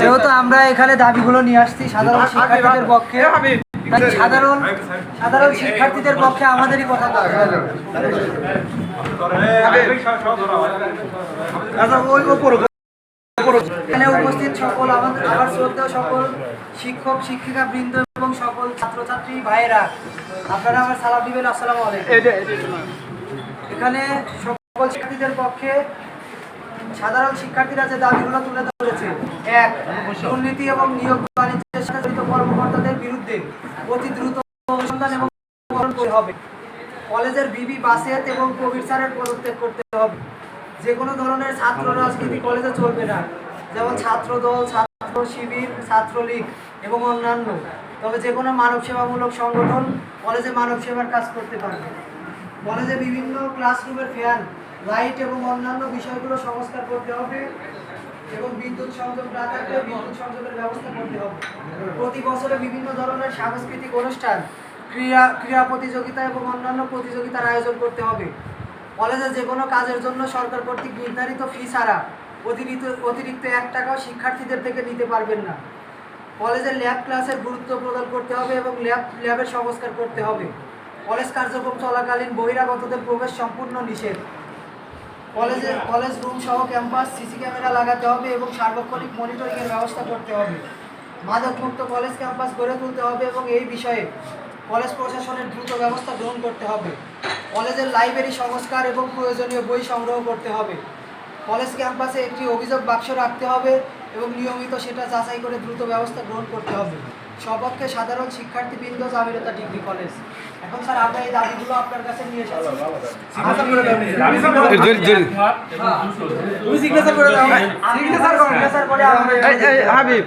যেহেতু আমরা এখানে দাবিগুলো নিয়ে আসছি সাধারণ শিক্ষার্থীদের পক্ষে সাধারণ সাধারণ শিক্ষার্থীদের পক্ষে আমাদেরই কথা। আচ্ছা এখানে উপস্থিত সকল আমাদের আমার শ্রদ্ধা সকল শিক্ষক শিক্ষিকা বৃন্দ এবং সকল ছাত্রছাত্রী ভাইয়েরা আপনারা আমার সালাম দিবেন আসসালামু আলাইকুম। এখানে সকল শিক্ষার্থীদের পক্ষে সাধারণ শিক্ষার্থীরা যে দাবিগুলো তুলে ধরেছে এক দুর্নীতি এবং নিয়োগ বাণিজ্যের সাথে জড়িত কর্মকর্তাদের বিরুদ্ধে অতি দ্রুত অনুসন্ধান এবং হবে। কলেজের বিবি বাসেত এবং কবির স্যারের পদত্যাগ করতে হবে। যে কোনো ধরনের ছাত্র রাজনীতি কলেজে চলবে না। যেমন ছাত্র দল ছাত্র শিবির ছাত্রলীগ এবং অন্যান্য। তবে যে কোনো মানব সেবামূলক সংগঠন কলেজে মানব সেবার কাজ করতে পারবে। কলেজে বিভিন্ন ক্লাসরুমের ফ্যান লাইট এবং অন্যান্য বিষয়গুলো সংস্কার করতে হবে এবং বিদ্যুৎ সংযোগ না থাকলে বিদ্যুৎ সংযোগের ব্যবস্থা করতে হবে। প্রতি বছরে বিভিন্ন ধরনের সাংস্কৃতিক অনুষ্ঠান ক্রীড়া ক্রীড়া প্রতিযোগিতা এবং অন্যান্য প্রতিযোগিতার আয়োজন করতে হবে। কলেজে যে কোনো কাজের জন্য সরকার কর্তৃক নির্ধারিত ফি ছাড়া অতিরিক্ত অতিরিক্ত এক টাকাও শিক্ষার্থীদের থেকে নিতে পারবেন না। কলেজের ল্যাব ক্লাসের গুরুত্ব প্রদান করতে হবে এবং ল্যাব, ল্যাবের সংস্কার করতে হবে। কলেজ কার্যক্রম চলাকালীন বহিরাগতদের প্রবেশ সম্পূর্ণ নিষেধ। কলেজের কলেজ রুম সহ ক্যাম্পাস, সিসি ক্যামেরা লাগাতে হবে এবং সার্বক্ষণিক মনিটরিংয়ের ব্যবস্থা করতে হবে। মাদকমুক্ত কলেজ ক্যাম্পাস গড়ে তুলতে হবে এবং এই বিষয়ে কলেজ প্রশাসনের দ্রুত ব্যবস্থা গ্রহণ করতে হবে। কলেজের লাইব্রেরি সংস্কার এবং প্রয়োজনীয় বই সংগ্রহ করতে হবে। কলেজ ক্যাম্পাসে একটি অভিযোগ বাক্স রাখতে হবে এবং নিয়মিত সেটা যাচাই করে দ্রুত ব্যবস্থা গ্রহণ করতে হবে। সপক্ষে সাধারণ শিক্ষার্থীবৃন্দ জামিরতা ডিগ্রি কলেজ। এখন স্যার আমরা এই দাবিগুলো আপনার কাছে নিয়ে এসেছি। তুমি সিগনেচার করে দাও। সিগনেচার করে আমরা